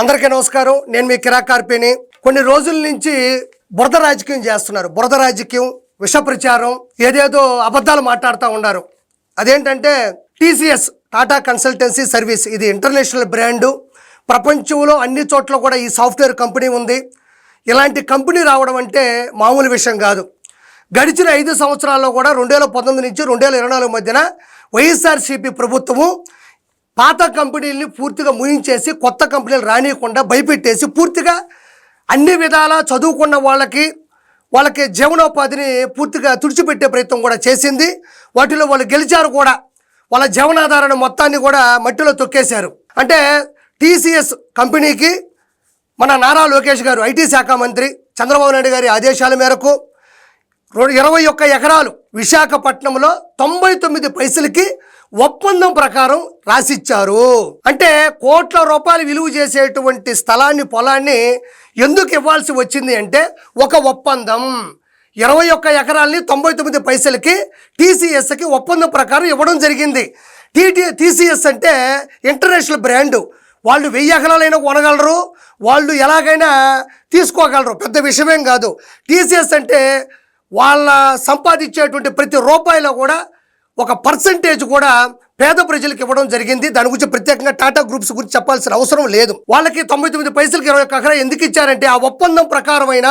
అందరికీ నమస్కారం. నేను మీ కిరాక్ కార్పేని. కొన్ని రోజుల నుంచి బురద రాజకీయం చేస్తున్నారు. బురద రాజకీయం విష ప్రచారం ఏదేదో అబద్ధాలు మాట్లాడుతూ ఉన్నారు. అదేంటంటే టీసీఎస్ టాటా కన్సల్టెన్సీ సర్వీస్ ఇది ఇంటర్నేషనల్ బ్రాండు. ప్రపంచంలో అన్ని చోట్ల కూడా ఈ సాఫ్ట్వేర్ కంపెనీ ఉంది. ఇలాంటి కంపెనీ రావడం అంటే మామూలు విషయం కాదు. గడిచిన ఐదు సంవత్సరాల్లో కూడా రెండు వేల పంతొమ్మిది నుంచి రెండు వేల ఇరవై నాలుగు మధ్యన వైఎస్ఆర్సీపీ ప్రభుత్వము పాత కంపెనీలని పూర్తిగా ముయించేసి కొత్త కంపెనీలు రానియకుండా భయపెట్టేసి పూర్తిగా అన్ని విధాలా చదువుకున్న వాళ్ళకి వాళ్ళకి జీవనోపాధిని పూర్తిగా తుడిచిపెట్టే ప్రయత్నం కూడా చేసింది. వాటిలో వాళ్ళు గెలిచారు కూడా. వాళ్ళ జీవనాధారాన్ని మొత్తాన్ని కూడా మట్టిలో తొక్కేశారు. అంటే టీసీఎస్ కంపెనీకి మన నారా లోకేష్ గారు ఐటీ శాఖ మంత్రి చంద్రబాబు నాయుడు గారి ఆదేశాల మేరకు ఇరవై ఒక్క ఎకరాలు విశాఖపట్నంలో తొంభై తొమ్మిది పైసలకి ఒప్పందం ప్రకారం రాసిచ్చారు. అంటే కోట్ల రూపాయలు విలువ చేసేటువంటి స్థలాన్ని పొలాన్ని ఎందుకు ఇవ్వాల్సి వచ్చింది అంటే ఒక ఒప్పందం. ఇరవై ఒక్క ఎకరాల్ని తొంభై తొమ్మిది పైసలకి టీసీఎస్కి ఒప్పందం ప్రకారం ఇవ్వడం జరిగింది. టీటీ టీసీఎస్ అంటే ఇంటర్నేషనల్ బ్రాండు. వాళ్ళు వెయ్యి ఎకరాలైనా కొనగలరు వాళ్ళు ఎలాగైనా తీసుకోగలరు. పెద్ద విషయమేం కాదు. టీసీఎస్ అంటే వాళ్ళ సంపాదించేటువంటి ప్రతి రూపాయిలో కూడా ఒక పర్సంటేజ్ కూడా పేద ప్రజలకు ఇవ్వడం జరిగింది. దాని గురించి ప్రత్యేకంగా టాటా గ్రూప్స్ గురించి చెప్పాల్సిన అవసరం లేదు. వాళ్ళకి తొంభై తొమ్మిది పైసలకి ఇరవై ఒక్క ఎకరా ఎందుకు ఇచ్చారంటే ఆ ఒప్పందం ప్రకారమైన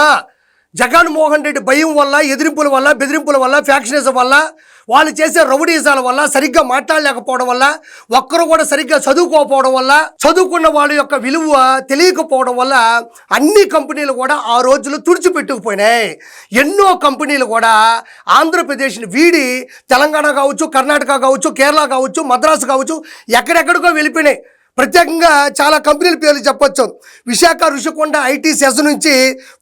జగన్మోహన్ రెడ్డి భయం వల్ల ఎదిరింపుల వల్ల బెదిరింపుల వల్ల ఫ్యాక్షనిజం వల్ల వాళ్ళు చేసే రౌడీజాల వల్ల సరిగ్గా మాట్లాడలేకపోవడం వల్ల ఒక్కరు కూడా సరిగ్గా చదువుకోకపోవడం వల్ల చదువుకున్న వాళ్ళ యొక్క విలువ తెలియకపోవడం వల్ల అన్ని కంపెనీలు కూడా ఆ రోజులు తుడిచిపెట్టుకుపోయినాయి. ఎన్నో కంపెనీలు కూడా ఆంధ్రప్రదేశ్ని వీడి తెలంగాణ కావచ్చు కర్ణాటక కావచ్చు కేరళ కావచ్చు మద్రాసు కావచ్చు ఎక్కడెక్కడికో వెళ్ళిపోయినాయి. ప్రత్యేకంగా చాలా కంపెనీల పేర్లు చెప్పొచ్చు. విశాఖ ఋషికొండ ఐటీ సెస్ నుంచి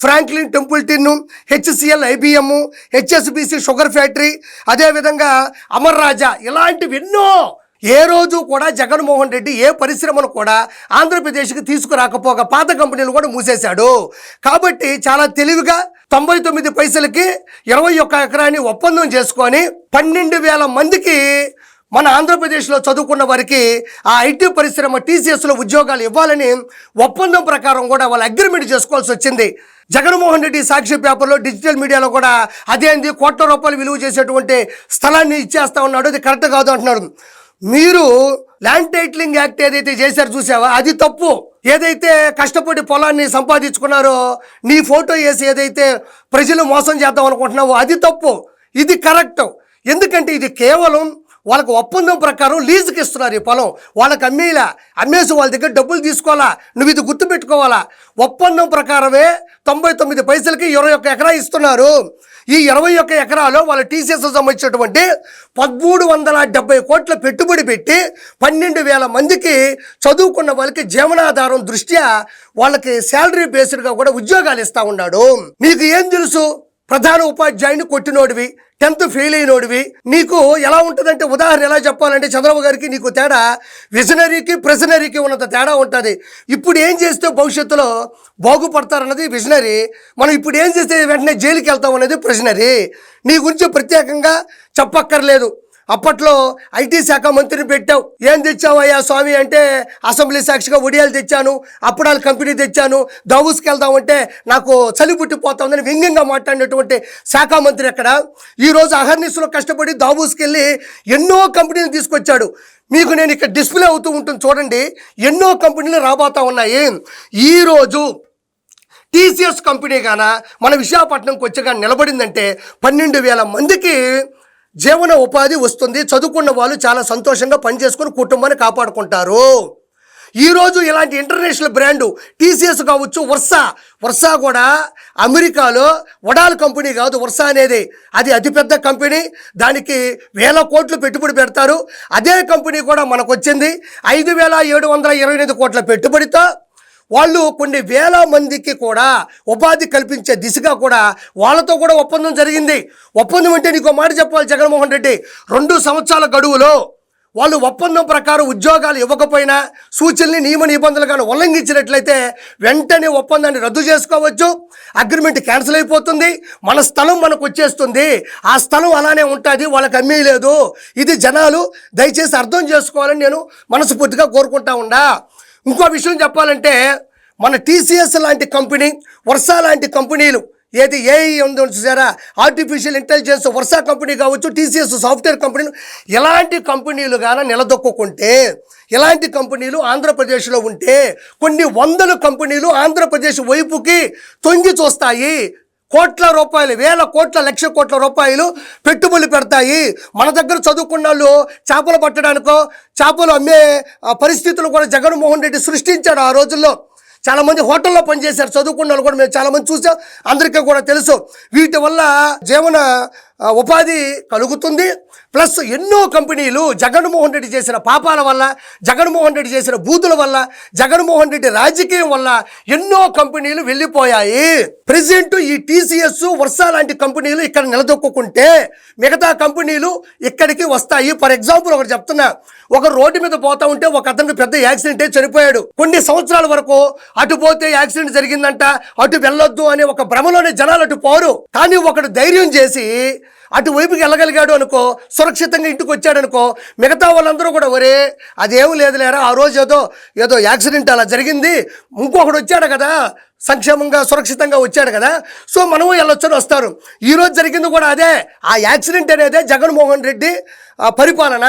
Franklin Templeton HCL IBM HSBC sugar factory అదేవిధంగా అమర్ రాజా ఇలాంటివి ఎన్నో ఏ రోజు కూడా జగన్మోహన్ రెడ్డి ఏ పరిశ్రమను కూడా ఆంధ్రప్రదేశ్కి తీసుకురాకపోగా పాత కంపెనీలు కూడా మూసేశాడు. కాబట్టి చాలా తెలివిగా తొంభై తొమ్మిది పైసలకి ఇరవై ఒక్క ఎకరాన్ని ఒప్పందం చేసుకొని పన్నెండు వేల మందికి మన ఆంధ్రప్రదేశ్లో చదువుకున్న వారికి ఆ ఐటీ పరిశ్రమ టీసీఎస్లో ఉద్యోగాలు ఇవ్వాలని ఒప్పందం ప్రకారం కూడా వాళ్ళు అగ్రిమెంట్ చేసుకోవాల్సి వచ్చింది. జగన్మోహన్ రెడ్డి సాక్షి పేపర్లో డిజిటల్ మీడియాలో కూడా అదే అంది. కోట్ల రూపాయలు విలువ చేసేటువంటి స్థలాన్ని ఇచ్చేస్తా ఉన్నాడు. అది కరెక్ట్ కాదు అంటున్నారు. మీరు ల్యాండ్ టైటిలింగ్ యాక్ట్ ఏదైతే చేశారు చూసావా? అది తప్పు. ఏదైతే కష్టపడి పొలాన్ని సంపాదించుకున్నారో నీ ఫోటో వేసి ఏదైతే ప్రజలు మోసం చేద్దాం అనుకుంటున్నావో అది తప్పు. ఇది కరెక్ట్. ఎందుకంటే ఇది కేవలం వాళ్ళకి ఒప్పందం ప్రకారం లీజుకి ఇస్తున్నారు ఈ పొలం. వాళ్ళకి అమ్మేలా అమ్మేసి వాళ్ళ దగ్గర డబ్బులు తీసుకోవాలా? నువ్వు ఇది గుర్తుపెట్టుకోవాలా ఒప్పందం ప్రకారమే తొంభై తొమ్మిది పైసలకి ఇరవై ఒక్క ఎకరా ఇస్తున్నారు. ఈ ఇరవై ఒక్క ఎకరాలో వాళ్ళ టీసీఎస్ సంబంధించినటువంటి పదమూడు వందల డెబ్బై కోట్ల పెట్టుబడి పెట్టి పన్నెండు వేల మందికి చదువుకున్న వాళ్ళకి జీవనాధారం దృష్ట్యా వాళ్ళకి శాలరీ బేస్డ్గా కూడా ఉద్యోగాలు ఇస్తా ఉన్నాడు. నీకు ఏం తెలుసు? ప్రధాన ఉపాధ్యాయుని కొట్టినోడివి. Tenth fail అయినోడివి. నీకు ఎలా ఉంటుందంటే ఉదాహరణ ఎలా చెప్పాలంటే చంద్రబాబు గారికి నీకు తేడా విజనరీకి ప్రెజనరీకి ఉన్నంత తేడా ఉంటుంది. ఇప్పుడు ఏం చేస్తే భవిష్యత్తులో బాగుపడతారన్నది విజనరీ. మనం ఇప్పుడు ఏం చేస్తే వెంటనే జైలుకి వెళ్తాం అనేది ప్రెజనరీ నీ గురించి ప్రత్యేకంగా చెప్పక్కర్లేదు. అప్పట్లో ఐటీ శాఖ మంత్రిని పెట్టావు. ఏం తెచ్చావయ్యా స్వామి అంటే అసెంబ్లీ సాక్షిగా ఒడియాలు తెచ్చాను అప్పడాలు కంపెనీ తెచ్చాను దావూస్కి వెళ్దామంటే నాకు చలి పుట్టిపోతుందని వ్యంగ్యంగా మాట్లాడినటువంటి శాఖ మంత్రి అక్కడ ఈరోజు అహర్నిస్లో కష్టపడి దావూస్కి వెళ్ళి ఎన్నో కంపెనీలు తీసుకొచ్చాడు. మీకు నేను ఇక్కడ డిస్ప్లే అవుతూ ఉంటుంది చూడండి. ఎన్నో కంపెనీలు రాబోతా ఉన్నాయి. ఈరోజు టీసీఎస్ కంపెనీ గాన మన విశాఖపట్నంకి వచ్చి కానీ నిలబడిందంటే పన్నెండు వేల మందికి జీవన ఉపాధి వస్తుంది. చదువుకున్న వాళ్ళు చాలా సంతోషంగా పనిచేసుకుని కుటుంబాన్ని కాపాడుకుంటారు. ఈరోజు ఇలాంటి ఇంటర్నేషనల్ బ్రాండు టీసీఎస్ కావచ్చు వర్ష వర్ష కూడా అమెరికాలో వడాల్ కంపెనీ కాదు వర్ష అనేది. అది అతిపెద్ద కంపెనీ. దానికి వేల కోట్లు పెట్టుబడి పెడతారు. అదే కంపెనీ కూడా మనకు వచ్చింది ఐదు వేల ఏడు వందల ఇరవై ఎనిమిది కోట్ల పెట్టుబడితో వాళ్ళు కొన్ని వేల మందికి కూడా ఉపాధి కల్పించే దిశగా కూడా వాళ్ళతో కూడా ఒప్పందం జరిగింది. ఒప్పందం అంటే నీకు మాట చెప్పాలి జగన్మోహన్ రెడ్డి. రెండు సంవత్సరాల గడువులో వాళ్ళు ఒప్పందం ప్రకారం ఉద్యోగాలు ఇవ్వకపోయినా సూచనల్ని నియమ నిబంధనలు ఉల్లంఘించినట్లయితే వెంటనే ఒప్పందాన్ని రద్దు చేసుకోవచ్చు. అగ్రిమెంట్ క్యాన్సిల్ అయిపోతుంది. మన స్థలం మనకు వచ్చేస్తుంది. ఆ స్థలం అలానే ఉంటుంది. వాళ్ళకి అమ్మేయలేదు ఇది జనాలు దయచేసి అర్థం చేసుకోవాలని నేను మనస్ఫూర్తిగా కోరుకుంటా ఉండా ఇంకో విషయం చెప్పాలంటే మన టీసీఎస్ లాంటి కంపెనీ వర్ష లాంటి కంపెనీలు ఏది ఏఐ ఉందో చూసారా? ఆర్టిఫిషియల్ ఇంటెలిజెన్స్ వర్షా కంపెనీ కావచ్చు టీసీఎస్ సాఫ్ట్వేర్ కంపెనీలు ఎలాంటి కంపెనీలు కానీ నిలదొక్కుంటే ఎలాంటి కంపెనీలు ఆంధ్రప్రదేశ్లో ఉంటే కొన్ని వందల కంపెనీలు ఆంధ్రప్రదేశ్ వైపుకి తొంగి చూస్తాయి. కోట్ల రూపాయలు వేల కోట్ల లక్ష కోట్ల రూపాయలు పెట్టుబడులు పెడతాయి. మన దగ్గర చదువుకున్న వాళ్ళు చేపలు పట్టడానికో చేపలు అమ్మే పరిస్థితులు కూడా జగన్మోహన్ రెడ్డి సృష్టించాడు ఆ రోజుల్లో. చాలామంది హోటల్లో పనిచేశారు చదువుకున్న వాళ్ళు కూడా మేము చాలామంది చూసాం. అందరికీ కూడా తెలుసు. వీటి వల్ల జీవన ఉపాధి కలుగుతుంది. ప్లస్ ఎన్నో కంపెనీలు జగన్మోహన్ రెడ్డి చేసిన పాపాల వల్ల జగన్మోహన్ రెడ్డి చేసిన బూతుల వల్ల జగన్మోహన్ రెడ్డి రాజకీయం వల్ల ఎన్నో కంపెనీలు వెళ్ళిపోయాయి. ప్రజెంట్ ఈ టీసీఎస్ వర్షా లాంటి కంపెనీలు ఇక్కడ నిలదొక్కుంటే మిగతా కంపెనీలు ఇక్కడికి వస్తాయి. ఫర్ ఎగ్జాంపుల్ ఒకటి చెప్తున్నా. ఒక రోడ్డు మీద పోతా ఉంటే ఒక అతను పెద్ద యాక్సిడెంటే చనిపోయాడు. కొన్ని సంవత్సరాల వరకు అటు పోతే యాక్సిడెంట్ జరిగిందంట అటు వెళ్ళొద్దు అనే ఒక భ్రమలోనే జనాలు అటు పోరు. కానీ ఒకడు ధైర్యం చేసి అటువైపుకి వెళ్ళగలిగాడు అనుకో సురక్షితంగా ఇంటికి వచ్చాడు అనుకో మిగతా వాళ్ళందరూ కూడా ఒరే అదేం లేదు లేరా ఆ రోజు ఏదో ఏదో యాక్సిడెంట్ అలా జరిగింది ఇంకొకడు వచ్చాడు కదా సంక్షేమంగా సురక్షితంగా వచ్చాడు కదా. సో మనము వెళ్ళొచ్చని వస్తారు. ఈరోజు జరిగింది కూడా అదే. ఆ యాక్సిడెంట్ అనేదే జగన్మోహన్ రెడ్డి పరిపాలన.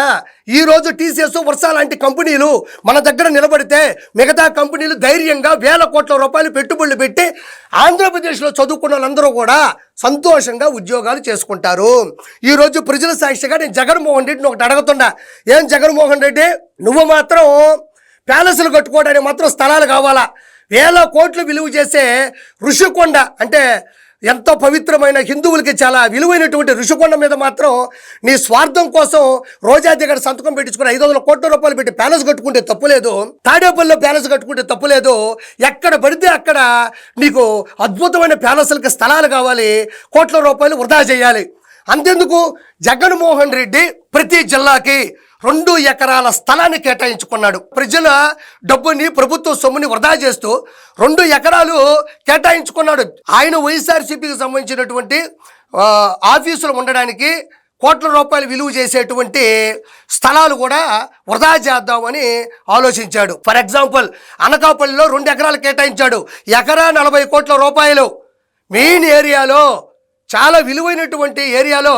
ఈ రోజు టీసీఎస్ వర్ష లాంటి కంపెనీలు మన దగ్గర నిలబడితే మిగతా కంపెనీలు ధైర్యంగా వేల కోట్ల రూపాయలు పెట్టుబడులు పెట్టి ఆంధ్రప్రదేశ్లో చదువుకున్న వాళ్ళందరూ కూడా సంతోషంగా ఉద్యోగాలు చేసుకుంటారు. ఈరోజు ప్రజల సాక్షిగా నేను జగన్మోహన్ రెడ్డిని ఒకటి అడుగుతున్నా. ఏం జగన్మోహన్ రెడ్డి? నువ్వు మాత్రం ప్యాలెస్లు కట్టుకోవడానికి మాత్రం స్థలాలు కావాలా? వేల కోట్లు విలువ చేసే ఋషికొండ అంటే ఎంతో పవిత్రమైన హిందువులకి చాలా విలువైనటువంటి ఋషికొండ మీద మాత్రం నీ స్వార్థం కోసం రోజా దగ్గర సంతకం పెట్టించుకుని ఐదు వందల కోట్ల రూపాయలు పెట్టి ప్యాలెస్ కట్టుకుంటే తప్పులేదు తాడేపల్లిలో ప్యాలెస్ కట్టుకుంటే తప్పులేదు ఎక్కడ పడితే అక్కడ నీకు అద్భుతమైన ప్యాలెస్లకి స్థలాలు కావాలి. కోట్ల రూపాయలు వృధా చేయాలి. అంతెందుకు? జగన్మోహన్ రెడ్డి ప్రతి జిల్లాకి రెండు ఎకరాల స్థలాన్ని కేటాయించుకున్నాడు. ప్రజల డబ్బుని ప్రభుత్వ సొమ్ముని వృధా చేస్తూ రెండు ఎకరాలు కేటాయించుకున్నాడు. ఆయన వైఎస్ఆర్సీపీకి సంబంధించినటువంటి ఆఫీసులు ఉండడానికి కోట్ల రూపాయలు విలువ చేసేటువంటి స్థలాలు కూడా వృధా చేద్దామని ఆలోచించాడు. ఫర్ ఎగ్జాంపుల్ అనకాపల్లిలో రెండు ఎకరాలు కేటాయించాడు. ఎకరా నలభై కోట్ల రూపాయలు. మెయిన్ ఏరియాలో చాలా విలువైనటువంటి ఏరియాలో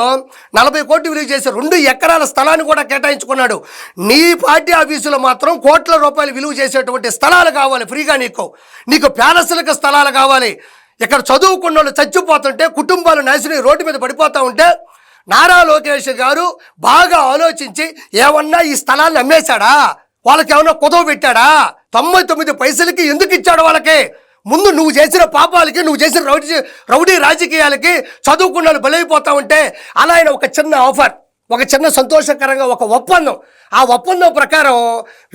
నలభై కోట్లు విలువ చేసి రెండు ఎకరాల స్థలాన్ని కూడా కేటాయించుకున్నాడు. నీ పార్టీ ఆఫీసులో మాత్రం కోట్ల రూపాయలు విలువ చేసేటువంటి స్థలాలు కావాలి ఫ్రీగా నీకు. నీకు ప్యాలెస్లకు స్థలాలు కావాలి. ఇక్కడ చదువుకున్న వాళ్ళు చచ్చిపోతుంటే కుటుంబాలు నాశనం రోడ్డు మీద పడిపోతూ ఉంటే నారా లోకేష్ గారు బాగా ఆలోచించి ఏమన్నా ఈ స్థలాన్ని అమ్మేశాడా? వాళ్ళకి ఏమన్నా కుదవ పెట్టాడా? తొంభై తొమ్మిది పైసలకి ఎందుకు ఇచ్చాడు వాళ్ళకి? ముందు నువ్వు చేసిన పాపాలకి నువ్వు చేసిన రౌడీ రౌడీ రాజకీయాలకి చదువుకున్న వాళ్ళు బలైపోతా ఉంటే అలా ఆయన ఒక చిన్న ఆఫర్ ఒక చిన్న సంతోషకరంగా ఒక ఒప్పందం. ఆ ఒప్పందం ప్రకారం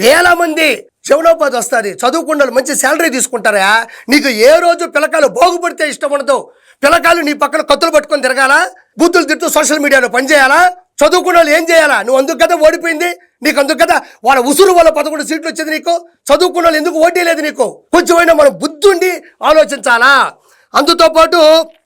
వేల మంది జీవనోపాధి వస్తుంది. చదువుకున్న వాళ్ళు మంచి శాలరీ తీసుకుంటారా? నీకు ఏ రోజు పిల్లకాయలు బాగుపడితే ఇష్టం ఉండదు. పిల్లకాయలు నీ పక్కన కత్తులు పట్టుకొని తిరగాలా? బూతులు తిట్టు సోషల్ మీడియాలో పనిచేయాలా? చదువుకున్న వాళ్ళు ఏం చేయాలా? నువ్వు అందుకు కదా ఓడిపోయింది నీకు అందుకు కదా వాళ్ళ ఉసురు వాళ్ళ పదకొండు సీట్లు వచ్చింది నీకు చదువుకున్న వాళ్ళు ఎందుకు ఓటీ లేదు నీకు? కొంచెమైనా మనం బుద్ధుండి ఆలోచించాలా? అందుతో పాటు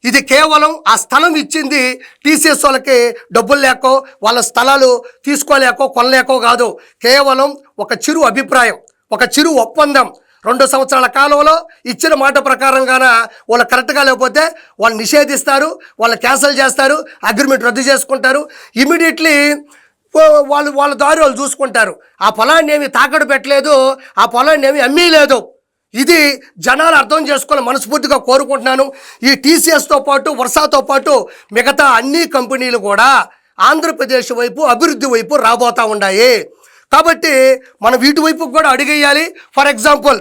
ఇది కేవలం ఆ స్థలం ఇచ్చింది టీసీఎస్ వాళ్ళకి డబ్బులు లేకో వాళ్ళ స్థలాలు తీసుకోలేకో కొనలేకో కాదు. కేవలం ఒక చిరు అభిప్రాయం ఒక చిరు ఒప్పందం. రెండు సంవత్సరాల కాలంలో ఇచ్చిన మాట ప్రకారంగాన వాళ్ళు కరెక్ట్గా లేకపోతే వాళ్ళు నిషేధిస్తారు వాళ్ళు క్యాన్సిల్ చేస్తారు అగ్రిమెంట్ రద్దు చేసుకుంటారు. ఇమీడియట్లీ వాళ్ళు వాళ్ళ దారి వాళ్ళు చూసుకుంటారు. ఆ పొలాన్ని ఏమి తాకట్టు పెట్టలేదు ఆ పొలాన్ని ఏమి అమ్మీలేదు ఇది జనాలు అర్థం చేసుకోవాలని మనస్ఫూర్తిగా కోరుకుంటున్నాను. ఈ టీసీఎస్తో పాటు వర్షాతో పాటు మిగతా అన్ని కంపెనీలు కూడా ఆంధ్రప్రదేశ్ వైపు అభివృద్ధి వైపు రాబోతా ఉన్నాయి. కాబట్టి మనం వీటి వైపు కూడా అడిగేయాలి. ఫర్ ఎగ్జాంపుల్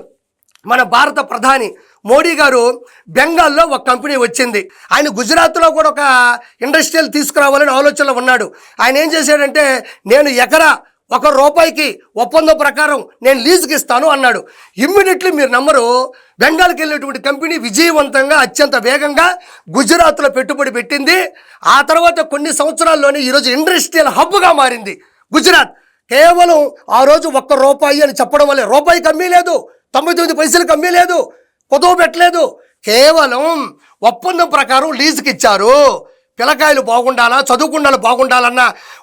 మన భారత ప్రధాని మోడీ గారు బెంగాల్లో ఒక కంపెనీ వచ్చింది. ఆయన గుజరాత్లో కూడా ఒక ఇండస్ట్రియల్ తీసుకురావాలని ఆలోచనలో ఉన్నాడు. ఆయన ఏం చేశాడంటే నేను ఎకరా ఒక రూపాయికి ఒప్పందం ప్రకారం నేను లీజుకి ఇస్తాను అన్నాడు. ఇమ్మీడియట్లీ మీరు నమ్మరు బెంగాల్కి వెళ్ళినటువంటి కంపెనీ విజయవంతంగా అత్యంత వేగంగా గుజరాత్లో పెట్టుబడి పెట్టింది. ఆ తర్వాత కొన్ని సంవత్సరాల్లోనే ఈరోజు ఇండస్ట్రియల్ హబ్గా మారింది గుజరాత్. కేవలం ఆ రోజు ఒక్క రూపాయి అని చెప్పడం వల్లే రూపాయి కమ్మీ లేదు. తొంభై తొమ్మిది పైసలు అమ్మలేదు కుదవ పెట్టలేదు. కేవలం ఒప్పందం ప్రకారం లీజుకి ఇచ్చారు పిల్లకాయలు బాగుండాలా చదువుకుండాలి బాగుండాలన్న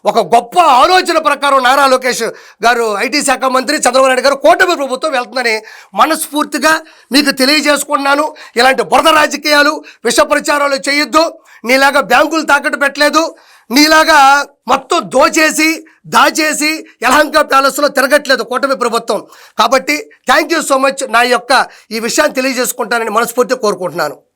ఒక గొప్ప ఆలోచన ప్రకారం నారా లోకేష్ గారు ఐటీ శాఖ మంత్రి చంద్రబాబు నాయుడు గారు కూటమి ప్రభుత్వం వెళ్తుందని మనస్ఫూర్తిగా మీకు తెలియజేసుకున్నాను ఇలాంటి బురద రాజకీయాలు విష ప్రచారాలు చేయొద్దు. నీలాగా బ్యాంకులు తాకట్టు పెట్టలేదు. నీలాగా మొత్తం దోచేసి దాచేసి యలహంక ప్యాలెస్లో తిరగట్లేదు కూటమి ప్రభుత్వం. కాబట్టి థ్యాంక్ యూ సో మచ్ నా యొక్క ఈ విషయాన్ని తెలియజేసుకుంటానని మనస్ఫూర్తిగా కోరుకుంటున్నాను.